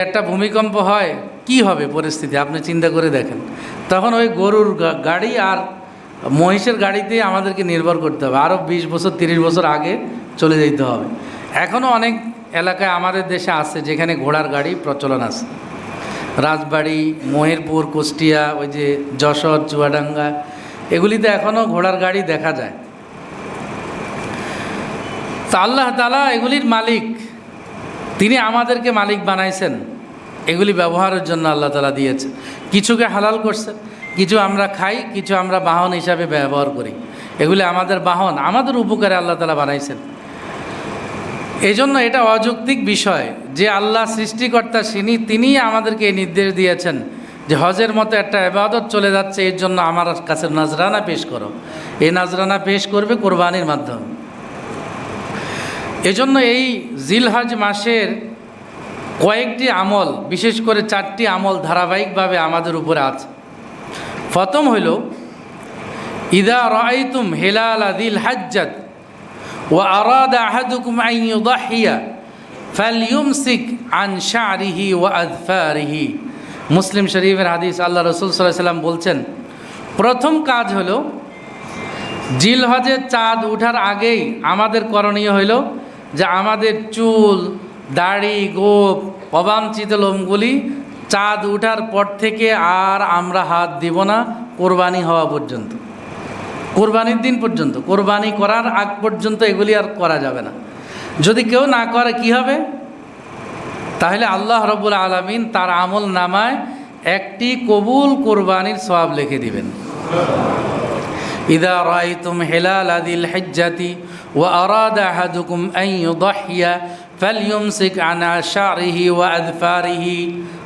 একটা ভূমিকম্প হয়, কি হবে পরিস্থিতি? আপনি চিন্তা করে দেখেন। তখন ওই গরুর গাড়ি আর মহিষের গাড়িতে আমাদেরকে নির্ভর করতে হবে। আরও বিশ বছর, তিরিশ বছর আগে চলে যেতে হবে। এখনও অনেক এলাকায় আমাদের দেশে আছে যেখানে ঘোড়ার গাড়ি প্রচলন আছে। রাজবাড়ি, মহেরপুর, কুষ্টিয়া, ওই যে যশোর, চুয়াডাঙ্গা, এগুলিতে এখনও ঘোড়ার গাড়ি দেখা যায়। তা আল্লাহ তালা এগুলির মালিক। তিনি আমাদেরকে মালিক বানাইছেন। এগুলি ব্যবহারের জন্য আল্লাহ তালা দিয়েছেন কিছুকে হালাল করছেন কিছু আমরা খাই, কিছু আমরা বাহন হিসাবে ব্যবহার করি। এগুলি আমাদের বাহন, আমাদের উপকারে আল্লাহ তালা বানাইছেন। এই জন্য এটা অযৌক্তিক বিষয় যে আল্লাহ সৃষ্টিকর্তা তিনি তিনিই আমাদেরকে এই নির্দেশ দিয়েছেন যে হজের মতো একটা এবাদত চলে যাচ্ছে, এর জন্য আমার কাছে নাজরানা পেশ করো। এই নাজরানা পেশ করবে কোরবানির মাধ্যমে। এজন্য এই জিলহজ মাসের কয়েকটি আমল, বিশেষ করে চারটি আমল ধারাবাহিকভাবে আমাদের উপরে আছে। প্রথম হইল, ইদা রাইতুম হেলাল আদিল হাজ্জাত ও আরাদ আহাদুকুম আন ইউদাহিয়া ফালইউমসিক আন শারিহি ও আযফারিহি। মুসলিম শরীফের হাদিস আল্লাহ রসুল সাল্লাম বলছেন, প্রথম কাজ হলো, জিলহজের চাঁদ ওঠার আগেই আমাদের করণীয় হইল যে আমাদের চুল দাড়ি গোপ অবাঞ্ছিত লোমগুলি চাঁদ উঠার পর থেকে আর আমরা হাত দিব না কোরবানি হওয়া পর্যন্ত কোরবানির দিন পর্যন্ত কোরবানি করার আগ পর্যন্ত এগুলি আর করা যাবে না যদি কেউ না করে কি হবে তাহলে আল্লাহ রবুল আলমিন তার আমল নামায় একটি কবুল কোরবানির সওয়াব লিখে দিবেন إذا رأيتم هلال ذي الحجة وأراد أحدكم أن يضحي فليمسك عن شعره وأذفاره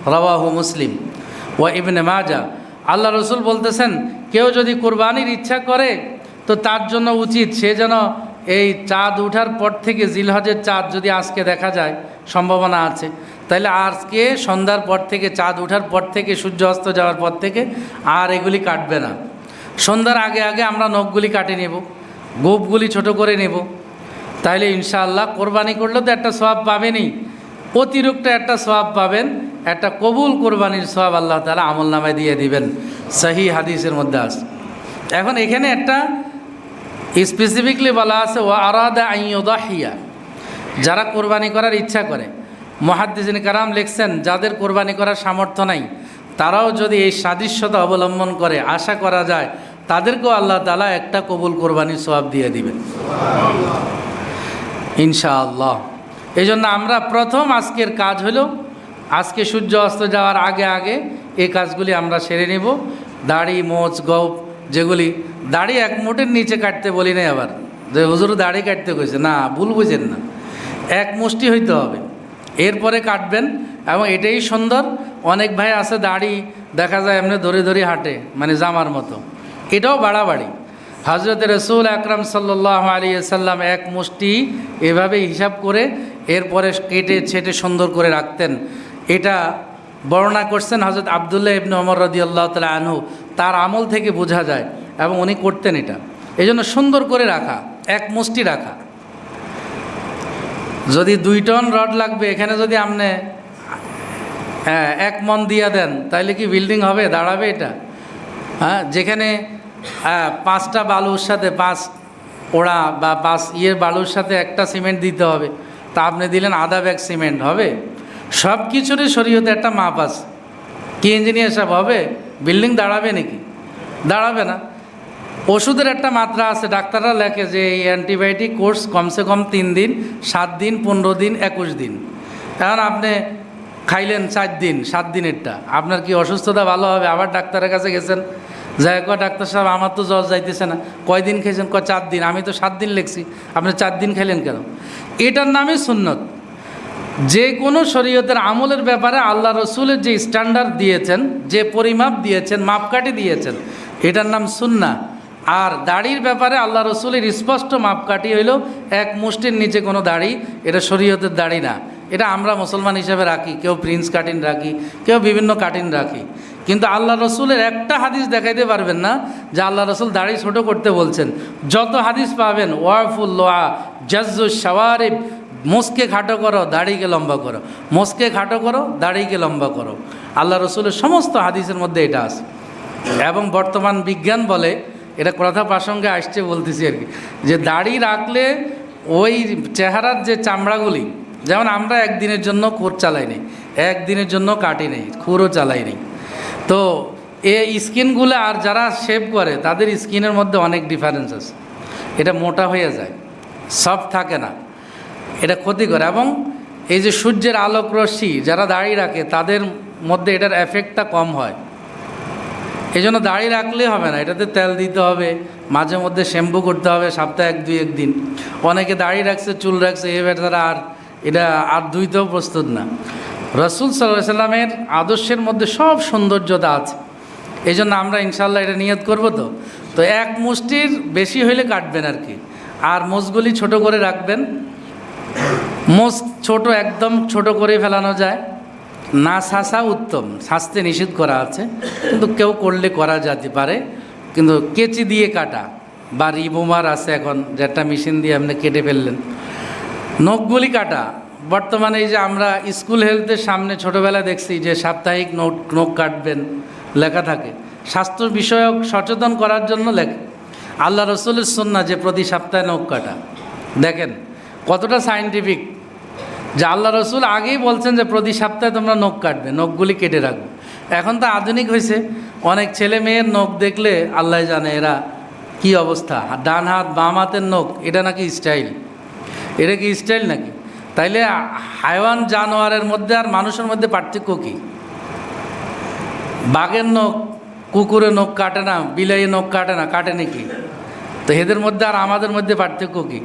رواه مسلم وابن ماجه আল্লাহ রসুল বলতেছেন কেউ যদি কোরবানির ইচ্ছা করে তো তার জন্য উচিত সে যেন এই চাঁদ উঠার পর থেকে জিলহজের চাঁদ যদি আজকে দেখা যায় সম্ভাবনা আছে তাহলে আজকে সন্ধ্যার পর থেকে চাঁদ উঠার পর থেকে সূর্য অস্ত যাওয়ার পর থেকে আর এগুলি কাটবে না সন্ধ্যার আগে আগে আমরা নখগুলি কাটে নেব গোপগুলি ছোট করে নেব তাহলে ইনশাআল্লাহ কোরবানি করলে তো একটা সওয়াব পাবেনই। অতিরিক্ত একটা সওয়াব পাবেন, একটা কবুল কোরবানির সওয়াব আল্লাহ তালা আমল নামায় দিয়ে দিবেন। সহি হাদিসের মধ্যে আস এখন এখানে একটা স্পেসিফিকলি বলা আছে ও আরাদা আইয়দাহিয়া যারা কোরবানি করার ইচ্ছা করে। মহাদ্দিন কারাম লিখছেন, যাদের কোরবানি করার সামর্থ্য নাই, তারাও যদি এই সাদৃশ্যতা অবলম্বন করে, আশা করা যায়, তাদেরকেও আল্লাহ তালা একটা কবুল কোরবানির সওয়াব দিয়ে দিবেন। ইনশাআল্লাহ। এই জন্য আমরা প্রথম আজকের কাজ হলো, আজকে সূর্য অস্ত যাওয়ার আগে আগে এই কাজগুলি আমরা সেরে নেব। দাড়ি, মোচ গপ যেগুলি, দাড়ি এক মুঠের নিচে কাটতে বলি নাই আবার। যে হুজুর দাড়ি কাটতে কইছে, না, ভুল বুঝেন না। এক মুষ্টি হইতে হবে। এরপরে কাটবেন এবং এটাই সুন্দর, অনেক ভাই আছে দাড়ি দেখা যায় এমনি ধরে ধরে হাঁটে মানে জামার মতো। এটাও বাড়াবাড়ি। হজরত রসুল আকরাম সাল্লাহ আলী সাল্লাম এক মুষ্টি এভাবে হিসাব করে এরপরে কেটে ছেটে সুন্দর করে রাখতেন। এটা বর্ণনা করছেন হজরত আবদুল্লাহ ইবনে অমর রদি আল্লাহ তালা আনহু। তার আমল থেকে বোঝা যায় এবং উনি করতেন এটা। এই জন্য সুন্দর করে রাখা, এক মুষ্টি রাখা। যদি দুই টন রড লাগবে, এখানে যদি আপনি হ্যাঁ এক মন দিয়া দেন তাহলে কি বিল্ডিং হবে? দাঁড়াবে এটা? হ্যাঁ যেখানে হ্যাঁ পাঁচটা বালুর সাথে পাঁচ ওড়া বা পাঁচ ইয়ের বালুর সাথে একটা সিমেন্ট দিতে হবে। তা আপনি দিলেন আধা ব্যাগ সিমেন্ট, হবে? সব কিছুরই শরীয়তে একটা মাপ আছে। কি ইঞ্জিনিয়ার সাহেব, হবে? বিল্ডিং দাঁড়াবে নাকি? দাঁড়াবে না। ওষুধের একটা মাত্রা আছে, ডাক্তাররা লেখে যে এই অ্যান্টিবায়োটিক কোর্স কমসে কম তিন দিন, সাত দিন, পনেরো দিন, একুশ দিন। এখন আপনি খাইলেন চার দিন, সাত দিনেরটা। আপনার কি অসুস্থতা ভালো হবে? আবার ডাক্তারের কাছে গেছেন? যাই কয় ডাক্তার সাহেব, আমার তো জ্বর যাইতেছে না। কয়দিন খেয়েছেন? কয়, চার দিন। আমি তো সাত দিন লেখছি। আপনি চার দিন খেলেন কেন? এটার নামই সুন্নত। যে কোনো শরীয়তের আমলের ব্যাপারে আল্লাহ রসুলের যে স্ট্যান্ডার্ড দিয়েছেন, যে পরিমাপ দিয়েছেন, মাপকাঠি দিয়েছেন, এটার নাম সুন্না। আর দাড়ির ব্যাপারে আল্লাহ রসুলের স্পষ্ট মাপকাঠি হইল, এক মুষ্টির নিচে কোনো দাড়ি, এটা শরীয়তের দাড়ি না। এটা আমরা মুসলমান হিসেবে রাখি, কেউ প্রিন্স কাটিন রাখি, কেউ বিভিন্ন কাটিন রাখি। কিন্তু আল্লাহ রসুলের একটা হাদিস দেখাইতে পারবেন না, যে আল্লাহ রসুল দাড়ি ছোট করতে বলছেন। যত হাদিস পাবেন ওয়াফুল্লোয়া জাজ্জু শাওয়ারিব, মোসকে খাটো করো, দাড়িকে লম্বা করো। মোসকে খাটো করো, দাড়িকে লম্বা করো। আল্লাহ রসুলের সমস্ত হাদিসের মধ্যে এটা আছে। এবং বর্তমান বিজ্ঞান বলে, এটা কথা প্রাসঙ্গে আসছে বলতেছি আর কি, যে দাড়ি রাখলে ওই চেহারার যে চামড়াগুলি, যেমন আমরা একদিনের জন্য কোট চালাই নেই, একদিনের জন্য কাটি নেই, খুরও চালাই নেই। তো এই স্কিনগুলো আর যারা শেভ করে, তাদের স্কিনের মধ্যে অনেক ডিফারেন্স আছে। এটা মোটা হয়ে যায় সফট থাকে না। এটা ক্ষতি করে এবং এই যে সূর্যের আলোক রশ্মি যারা দাড়ি রাখে, তাদের মধ্যে এটার এফেক্টটা কম হয়। এই জন্য দাড়ি রাখলে হবে না, এটাতে তেল দিতে হবে, মাঝে মধ্যে শ্যাম্পু করতে হবে, সপ্তাহে এক, দুই, একদিন। অনেকে দাড়ি রাখছে, চুল রাখছে, এ তারা আর, এটা আর ধুইতেও প্রস্তুত না। রসুল সাল্লাহ সাল্লামের আদর্শের মধ্যে সব সৌন্দর্যতা আছে। এই জন্য আমরা ইনশাল্লাহ এটা নিয়ত করব তো। তো এক মুষ্টির বেশি হইলে কাটবেন আর কি। আর মোষগুলি ছোট করে রাখবেন। মোষ ছোট একদম ছোট করে ফেলানো যায়। না শাসা উত্তম, শাস্তে নিষেধ করা আছে। কিন্তু কেউ করলে করা যেতে পারে। কিন্তু কেচি দিয়ে কাটা বা রিবোমার আছে এখন, যেটা মেশিন দিয়ে আপনি কেটে ফেললেন। নখগুলি কাটা বর্তমানে এই যে আমরা স্কুল হেলথের সামনে ছোটোবেলায় দেখছি যে সাপ্তাহিক নোট নখ কাটবেন লেখা থাকে। স্বাস্থ্য বিষয়ক সচেতন করার জন্য লেখে। আল্লাহ রসুলের সন্না যে প্রতি সপ্তাহে নখ কাটা। দেখেন কতটা সাইন্টিফিক যে আল্লাহ রসুল আগেই বলছেন যে প্রতি সপ্তাহে তোমরা নখ কাটবে নখগুলি কেটে রাখবে। এখন তো আধুনিক হয়েছে। অনেক ছেলে মেয়ের নখ দেখলে আল্লাহ জানে এরা কি অবস্থা। ডান হাত, বাম হাতের নখ এটা নাকি স্টাইল এটা কি স্টাইল নাকি? তাইলে হাইওয়ান জানোয়ারের মধ্যে আর মানুষের মধ্যে পার্থক্য কী? বাঘের নখ, কুকুরের নখ কাটে না, বিলাইয়ের নখ কাটে না, কাটে নাকি? তো এদের মধ্যে আর আমাদের মধ্যে পার্থক্য কী?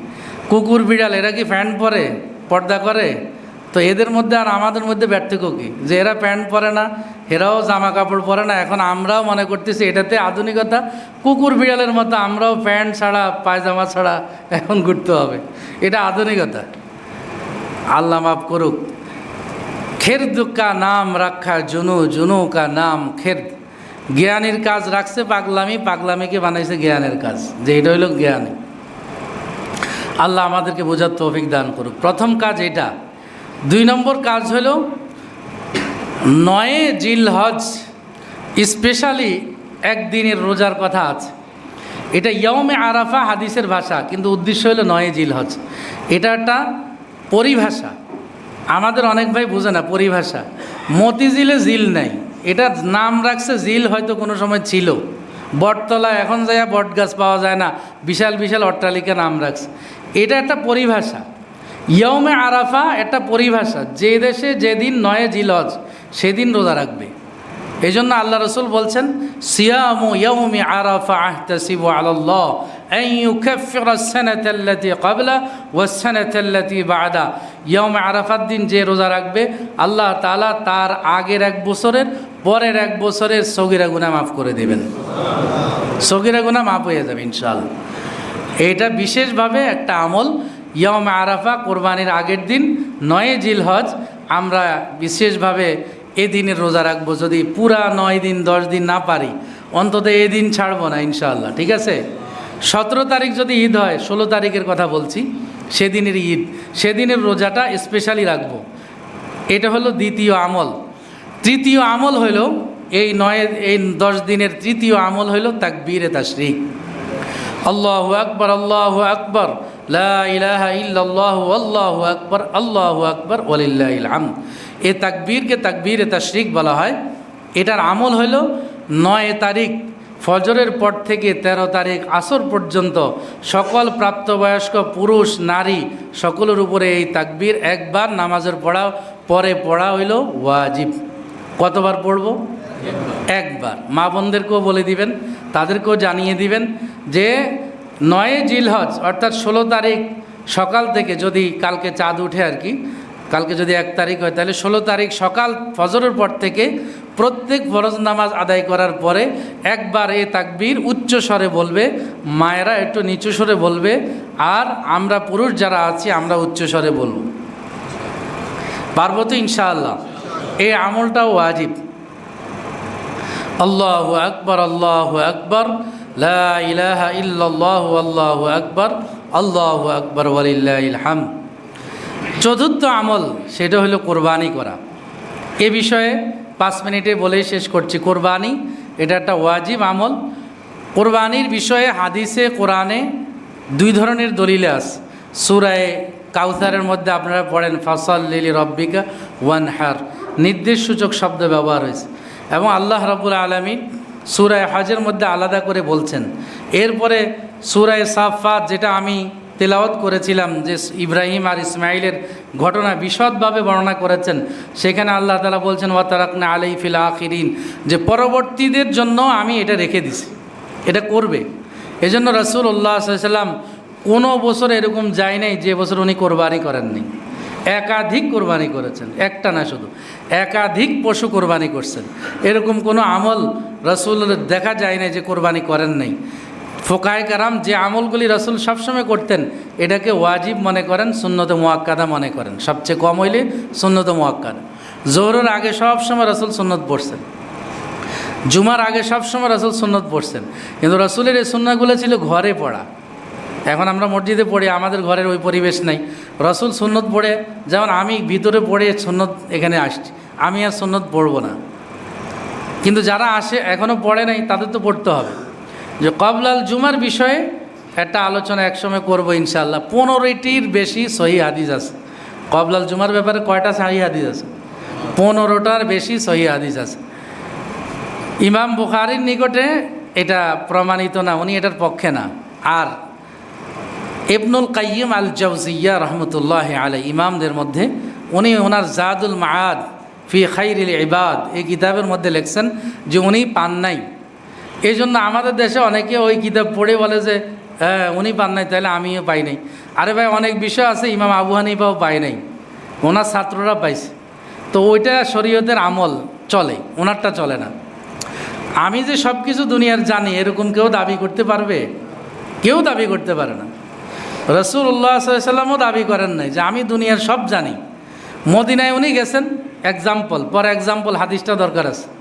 কুকুর, বিড়াল, এরা কি প্যান্ট পরে, পর্দা করে? তো এদের মধ্যে আর আমাদের মধ্যে পার্থক্য কী? যে এরা প্যান্ট পরে না, এরাও জামা কাপড় পরে না, এখন আমরাও মনে করতেছি এটাতে আধুনিকতা। কুকুর, বিড়ালের মতো আমরাও প্যান্ট ছাড়া, পায়জামা ছাড়া এখন ঘুরতে হবে। এটা আধুনিকতা। আল্লাহ মাফ করুক। খেরদ কা নাম রাখা, জুনু জুনু কা নাম খেরদ জ্ঞানের কাজ রাখছে পাগলামি পাগলামিকে বানাইছে জ্ঞানের কাজ। যে এটা হইল জ্ঞানী। আল্লাহ আমাদেরকে বোঝার তৌফিক দান করুক। প্রথম কাজ এটা। দুই নম্বর কাজ হল নয়ে জিল হজ স্পেশালি একদিনের রোজার কথা আছে। এটা ইয়মে আরাফা হাদিসের ভাষা, কিন্তু উদ্দেশ্য হলো নয়ে জিল হজ এটা একটা পরিভাষা। আমাদের অনেক ভাই বোঝে না পরিভাষা। মতিঝিলে জিল নাই। এটা নাম রাখছে জিল হয়তো কোনো সময় ছিল। বটতলা এখন যাইয়া বট গাছ পাওয়া যায় না। বিশাল বিশাল অট্টালিকা নাম রাখছে। এটা একটা পরিভাষা। ইয়মে আরাফা একটা পরিভাষা। যে দেশে যেদিন নয় জিলজ সেদিন রোজা রাখবে। এই জন্য আল্লাহ রসুল বলছেন সিয়ামু ইয়ৌমি আরাফা আহতাসিবু আলাল্লাহ أن يكفر السنة التي قبله والسنة التي بعده ইয়ম আরাফার দিন যে রোজা রাখবে আল্লাহ তাআলা তার আগের এক বছরের পরের এক বছরের সগিরা গুনাহ মাফ করে দেবেন সগিরা গুনাহ মাফ হয়ে যাবে ইনশাআল্লাহ এটা বিশেষভাবে একটা আমল ইয়ম আরাফা কোরবানির আগের দিন নয় জিল হজ আমরা বিশেষভাবে এ দিনের রোজা রাখব যদি পুরা নয় দিন, দশ দিন না পারি, অন্তত এদিন ছাড়বো না ইনশাআল্লাহ, ঠিক আছে? সতেরো তারিখ যদি ঈদ হয়, ষোলো তারিখের কথা বলছি, সেদিনের ঈদ, সেদিনের রোজাটা স্পেশালি রাখব। এটা হলো দ্বিতীয় আমল। তৃতীয় আমল হইল এই নয়, এই দশ দিনের তৃতীয় আমল হইল তাকবীরে তাশরিক। আল্লাহ আকবর আল্লাহ আকবর, লা ইলাহা ইল্লাল্লাহ আল্লাহু আকবর, আল্লাহ আকবর, ওয়ালিল্লাহিল হামদ। এ তাকবীরকে তাকবীরে তাশরিক বলা হয়। এটার আমল হইল নয় তারিখ, ফজরের পর থেকে ১৩ তারিখ আসর পর্যন্ত সকল প্রাপ্তবয়স্ক, পুরুষ, নারী সকলের উপরে এই তাকবীর একবার নামাজের পড়া, পরে পড়া হইল ওয়াজিব। কতবার পড়ব? একবার। মা বোনদেরকেও বলে দিবেন, তাদেরকেও জানিয়ে দিবেন যে নয় জিলহজ, অর্থাৎ ষোলো তারিখ সকাল থেকে যদি কালকে চাঁদ উঠে আর কি কালকে যদি এক তারিখ হয়, তাহলে ষোলো তারিখ সকাল ফজরের পর থেকে প্রত্যেক ফরজ নামাজ আদায় করার পরে একবার এ তাকবীর উচ্চ স্বরে বলবে, মায়েরা একটু নিচু স্বরে বলবে, আর আমরা পুরুষ যারা আছি, আমরা উচ্চ স্বরে বলব। পারব তো ইনশাআল্লাহ, এই আমলটাও ওয়াজিব। আল্লাহ আকবর আল্লাহ আকবর, লা ইলাহা ইল্লাল্লাহু আল্লাহু আকবর আল্লাহু আকবর, ওয়ালিল্লাহিল হামদ। চতুর্থ আমল সেটা হলো কোরবানি করা। এ বিষয়ে পাঁচ মিনিটে বলেই শেষ করছি। কোরবানি, এটা একটা ওয়াজিব আমল। কোরবানির বিষয়ে হাদিসে, কোরআনে দুই ধরনের দলিল আছে। সুরায় কাউসারের মধ্যে আপনারা পড়েন, ফসল লিলি রব্বিকা ওয়ান হার নির্দেশ সূচক শব্দ ব্যবহার হয়েছে। এবং আল্লাহ রব্বুল আলমী সুরায় হজের মধ্যে আলাদা করে বলছেন। এরপরে সুরায় সাফাত যেটা আমি তেলাওয়াত করেছিলাম যে ইব্রাহিম আর ইসমাইলের ঘটনা বিশদভাবে বর্ণনা করেছেন। সেখানে আল্লাহ তালা বলছেন ওয়াতারাকনা আলাই ফিল আখিরিন যে পরবর্তীদের জন্য আমি এটা রেখে দিছি। এটা করবে। এজন্য রসুল উল্লাহ সাল্লাম কোনো বছর এরকম যায় নাই, যে বছর উনি কোরবানি করেননি। একাধিক কোরবানি করেছেন, একটা না শুধু, একাধিক পশু কোরবানি করছেন। এরকম কোনো আমল রসুল দেখা যায় না যে কোরবানি করেন নাই। ফোকায় কারাম যে আমলগুলি রসুল সবসময় করতেন, এটাকে ওয়াজিব মনে করেন, সুন্নত মোয়াক্কাদা মনে করেন। সবচেয়ে কম হইলে সুন্নত মোয়াক্কাদা। জোহরের আগে সবসময় রসুল সুন্নত পড়ছেন। জুমার আগে সবসময় রসুল সুন্নত পড়ছেন। কিন্তু রসুলের এই সুন্নাগুলো ছিল ঘরে পড়া। এখন আমরা মসজিদে পড়ি, আমাদের ঘরের ওই পরিবেশ নাই। রসুল সুন্নত পড়ে, যেমন আমি ভিতরে পড়ে সুন্নত এখানে আসছি। আমি আর সুন্নত পড়ব না। কিন্তু যারা আসে এখনও পড়ে নাই, তাদের তো পড়তে হবে। যে কবলাল জুমার বিষয়ে একটা আলোচনা একসময় করব ইনশাল্লাহ পনেরোটির বেশি সহি হাদিস আছে। কবলাল জুমার ব্যাপারে কয়টা সহি হাদিস আছে? পনেরোটার বেশি সহি হাদিস আছে। ইমাম বুখারির নিকটে এটা প্রমাণিত না, উনি এটার পক্ষে না। আর ইবনুল কাইয়িম আল জৌজিয়া রহমতুল্লাহ আলাই ইমামদের মধ্যে উনি ওনার জাদুল মায়াদ ফি খাইরিল ইবাদ এই কিতাবের মধ্যে লিখছেন যে উনি পান নাই। এই জন্য আমাদের দেশে অনেকে ওই কিতাব পড়ে বলে যে হ্যাঁ উনি পান নাই, তাহলে আমিও পাই নাই। আরে ভাই, অনেক বিষয় আছে, ইমাম আবু হানিফাও পাই নাই। ওনার ছাত্ররা পাইছে। তো ওইটা শরীয়তের আমল চলে, ওনারটা চলে না। আমি যে সব কিছু দুনিয়ার জানি, এরকম কেউ দাবি করতে পারবে? কেউ দাবি করতে পারে না। রসুল উল্লাহ সাল্লামও দাবি করেন নাই যে, আমি দুনিয়ার সব জানি। মদিনায় উনি গেছেন এক্সাম্পল পর এক্সাম্পল হাদিসটা দরকার আছে।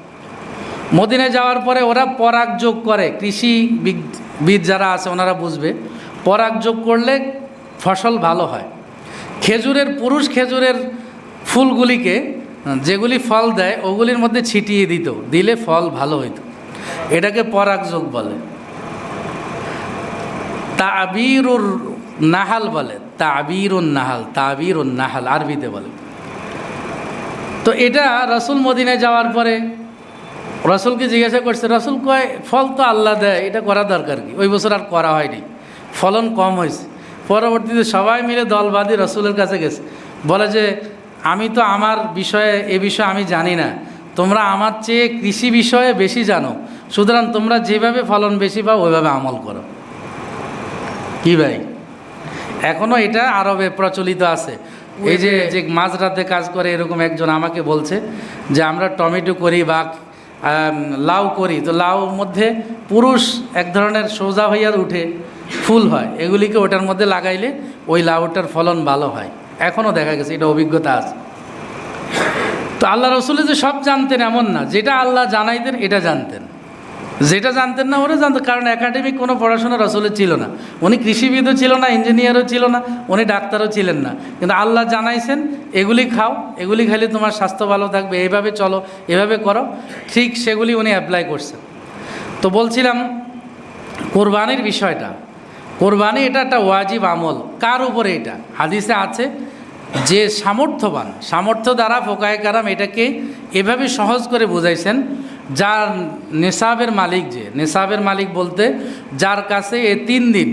মদিনায় যাওয়ার পরে ওরা পরাগ যোগ করে। কৃষি বিদ যারা আছে, ওনারা বুঝবে। পরাগ যোগ করলে ফসল ভালো হয়। খেজুরের, পুরুষ খেজুরের ফুলগুলিকে, যেগুলি ফল দেয়, ওগুলির মধ্যে ছিটিয়ে দিত। দিলে ফল ভালো হইত। এটাকে পরাগ যোগ বলে। তাবিরুর নাহাল বলে। তা তাবিরুন নাহাল তাবিরুন নাহাল, আরবিতে বলে। তো এটা রসুল মদিনে যাওয়ার পরে রসুলকে জিজ্ঞাসা করছে রসুল কয় ফল তো আল্লাহ দেয় এটা করা দরকার কি? ওই বছর আর করা হয়নি ফলন কম হয়েছে। পরবর্তীতে সবাই মিলে দল দলবাদী রসুলের কাছে গেছে। বলে যে আমি তো আমার বিষয়ে এ বিষয়ে আমি জানি না। তোমরা আমার চেয়ে কৃষি বিষয়ে বেশি জানো। সুতরাং তোমরা যেভাবে ফলন বেশি পাও ওইভাবে আমল করো। কি ভাই? এখনও এটা আরবে প্রচলিত আছে। এই যে যে মাঝরাতে কাজ করে এরকম একজন আমাকে বলছে যে আমরা টমেটো করি বা লাউ করি। তো লাউ মধ্যে পুরুষ এক ধরনের সোজা হইয়া উঠে ফুল হয়। এগুলিকে ওটার মধ্যে লাগাইলে ওই লাউটার ফলন ভালো হয়। এখনও দেখা গেছে, এটা অভিজ্ঞতা আছে। তো আল্লাহ রসুল যে সব জানতেন এমন না। যেটা আল্লাহ জানাইতেন, এটা জানতেন। যেটা জানতেন না, ওরা জানতেন কারণ একাডেমিক কোনো পড়াশোনা রসুলের ছিল না। উনি কৃষিবিদও ছিল না, ইঞ্জিনিয়ারও ছিল না, উনি ডাক্তারও ছিলেন না। কিন্তু আল্লাহ জানাইছেন, এগুলি খাও, এগুলি খাইলে তোমার স্বাস্থ্য ভালো থাকবে এইভাবে চলো, এভাবে করো। ঠিক সেগুলি উনি অ্যাপ্লাই করছেন। তো বলছিলাম, কোরবানির বিষয়টা। কোরবানি এটা একটা ওয়াজিব আমল। কার উপরে এটা? হাদিসে আছে যে সামর্থ্যবান, সামর্থ্য দ্বারা ফোকায় কারাম এটাকে এভাবে সহজ করে বুঝাইছেন যার নেশাবের মালিক যে, নেশাবের মালিক বলতে যার কাছে এ তিন দিন,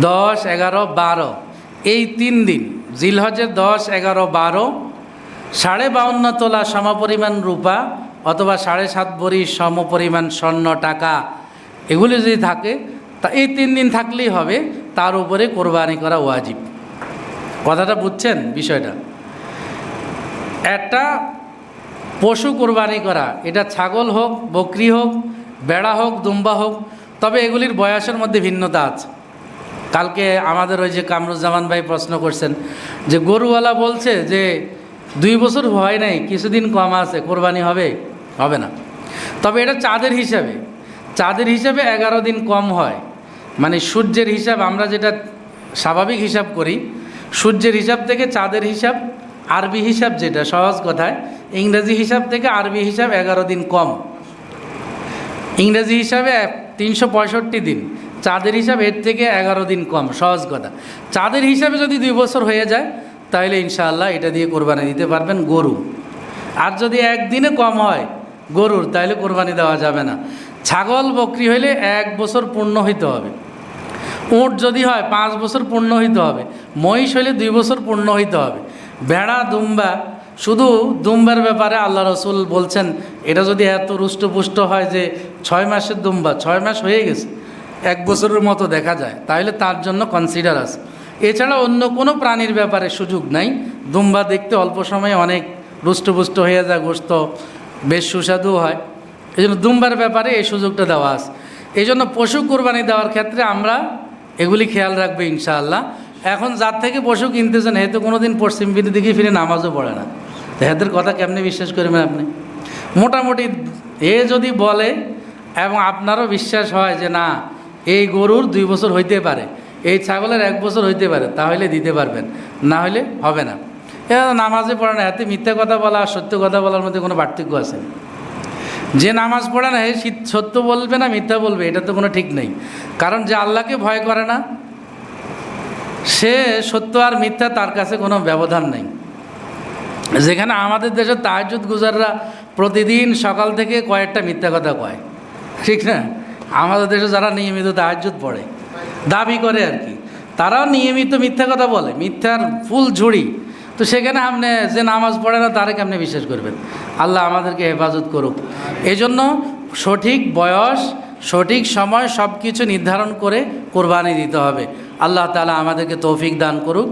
দশ, এগারো, বারো, এই তিন দিন, জিলহজের দশ, এগারো, বারো, সাড়ে বাউন্ন তোলা সমপরিমাণ রূপা অথবা সাড়ে সাত ভরি সমপরিমাণ স্বর্ণ টাকা, এগুলি যদি থাকে, তা এই তিন দিন থাকলেই হবে, তার উপরে কোরবানি করা ওয়াজিব। কথাটা বুঝছেন বিষয়টা? একটা পশু কোরবানি করা। এটা ছাগল হোক, বকরি হোক, বেড়া হোক, দুম্বা হোক, তবে এগুলির বয়সের মধ্যে ভিন্নতা আছে। কালকে আমাদের ওই যে কামরুজ্জামান ভাই প্রশ্ন করছেন যে, গরুওয়ালা বলছে যে, দুই বছর হয় নাই, কিছুদিন কম আছে, কোরবানি হবে? হবে না। তবে এটা চাঁদের হিসাবে। চাঁদের হিসাবে এগারো দিন কম হয়। মানে সূর্যের হিসাব আমরা যেটা স্বাভাবিক হিসাব করি, সূর্যের হিসাব থেকে চাঁদের হিসাব, আরবি হিসাব যেটা, সহজ কথায় ইংরেজি হিসাব থেকে আরবি হিসাব এগারো দিন কম। ইংরেজি হিসাবে তিনশো পঁয়ষট্টি দিন। চাঁদের হিসাব এর থেকে এগারো দিন কম, সহজ কথা। চাঁদের হিসাবে যদি দুই বছর হয়ে যায় তাহলে ইনশাআল্লাহ এটা দিয়ে কোরবানি দিতে পারবেন গরু। আর যদি একদিনে কম হয় গরুর তাহলে কোরবানি দেওয়া যাবে না। ছাগল বকরি হইলে এক বছর পূর্ণ হইতে হবে। উঁট যদি হয়, পাঁচ বছর পূর্ণ হইতে হবে। মহিষ হইলে দুই বছর পূর্ণ হইতে হবে। ভেড়া, দুম্বা শুধু দুম্বার ব্যাপারে আল্লাহ রসুল বলছেন, এটা যদি এত রুষ্টপুষ্ট হয় যে ছয় মাসের দুম্বা, ছয় মাস হয়ে গেছে, এক বছরের মতো দেখা যায়, তাহলে তার জন্য কনসিডার আছে। এছাড়া অন্য কোনো প্রাণীর ব্যাপারে সুযোগ নাই, দুম্বা দেখতে অল্প সময়ে অনেক রুষ্টপুষ্ট হয়ে যায়, গোস্ত বেশ সুস্বাদু হয়। এই জন্য দুম্বার ব্যাপারে এই সুযোগটা দেওয়া আছে। এই জন্য পশু কোরবানি দেওয়ার ক্ষেত্রে আমরা এগুলি খেয়াল রাখবে ইনশাআল্লাহ। এখন যার থেকে পশু কিনতেছেন হেতু কোনো দিন পশ্চিম দিকে ফিরে নামাজও পড়ে না। এদের কথা কেমনি বিশ্বাস করবেন আপনি? মোটামুটি এ যদি বলে এবং আপনারও বিশ্বাস হয় যে না, এই গরুর দুই বছর হইতে পারে, এই ছাগলের এক বছর হইতে পারে, তাহলে দিতে পারবেন, না হলে হবে না। এ নামাজে পড়ে না, এতে মিথ্যা কথা বলা আর সত্য কথা বলার মধ্যে কোনো পার্থক্য আছে যে নামাজ পড়ে না সত্য বলবে না, মিথ্যা বলবে, এটা তো কোনো ঠিক নেই। কারণ যে আল্লাহকে ভয় করে না, সে সত্য আর মিথ্যা তার কাছে কোনো ব্যবধান নেই। যেখানে আমাদের দেশের তাহাজুদ গুজাররা প্রতিদিন সকাল থেকে কয়েকটা মিথ্যা কথা কয়। ঠিক না? আমাদের দেশে যারা নিয়মিত তাহাজুদ পড়ে, দাবি করে আর কি। তারাও নিয়মিত মিথ্যা কথা বলে, মিথ্যার ফুল ঝুড়ি। তো সেখানে আপনি যে নামাজ পড়ে না, তারে কেমনি বিশ্বাস করবেন? আল্লাহ আমাদেরকে হেফাজত করুক। এই জন্য সঠিক বয়স, সঠিক সময় সব কিছু নির্ধারণ করে কোরবানি দিতে হবে। আল্লাহ তালা আমাদেরকে তৌফিক দান করুক।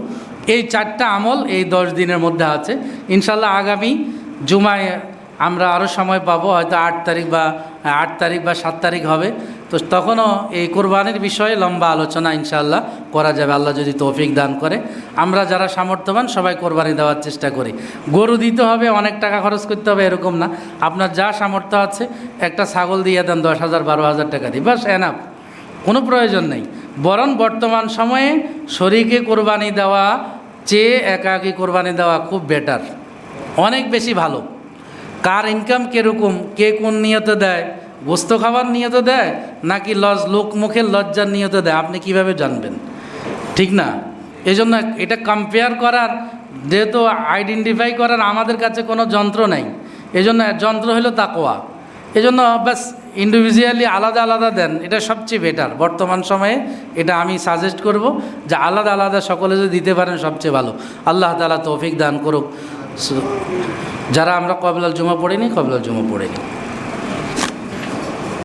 এই চারটা আমল এই দশ দিনের মধ্যে আছে। ইনশাল্লাহ আগামী জুমায় আমরা আরও সময় পাবো, হয়তো আট তারিখ বা, আট তারিখ বা সাত তারিখ হবে। তো তখনও এই কোরবানির বিষয়ে লম্বা আলোচনা ইনশাল্লাহ করা যাবে। আল্লাহ যদি তৌফিক দান করে। আমরা যারা সামর্থ্যবান সবাই কোরবানি দেওয়ার চেষ্টা করি। গরু দিতে হবে, অনেক টাকা খরচ করতে হবে, এরকম না। আপনার যা সামর্থ্য আছে, একটা ছাগল দিয়ে দেন দশ হাজার, বারো হাজার টাকা দিয়ে। বাস এনাফ কোনো প্রয়োজন নেই। বরং বর্তমান সময়ে শরীরকে কোরবানি দেওয়া, চেয়ে একাকী কোরবানি দেওয়া খুব বেটার অনেক বেশি ভালো। কার ইনকাম কীরকম, কে কোন নিয়তে দেয়, গোস্ত খাবার নিয়তে দেয়, নাকি লজ লোক মুখের লজ্জার নিয়তে দেয়, আপনি কীভাবে জানবেন? ঠিক না? এই জন্য এটা কম্পেয়ার করার, যেহেতু আইডেন্টিফাই করার আমাদের কাছে কোনো যন্ত্র নেই। এই জন্য যন্ত্র হলো তাকোয়া এই জন্য ব্যাস ইন্ডিভিজুয়ালি আলাদা আলাদা দেন, এটা সবচেয়ে বেটার বর্তমান সময়ে এটা আমি সাজেস্ট করব যে আলাদা আলাদা সকলে যদি দিতে পারেন সবচেয়ে ভালো। আল্লাহ তালা তৌফিক দান করুক। যারা আমরা কবলাল জুমা পড়িনি, কবলাল জুমা পড়িনি।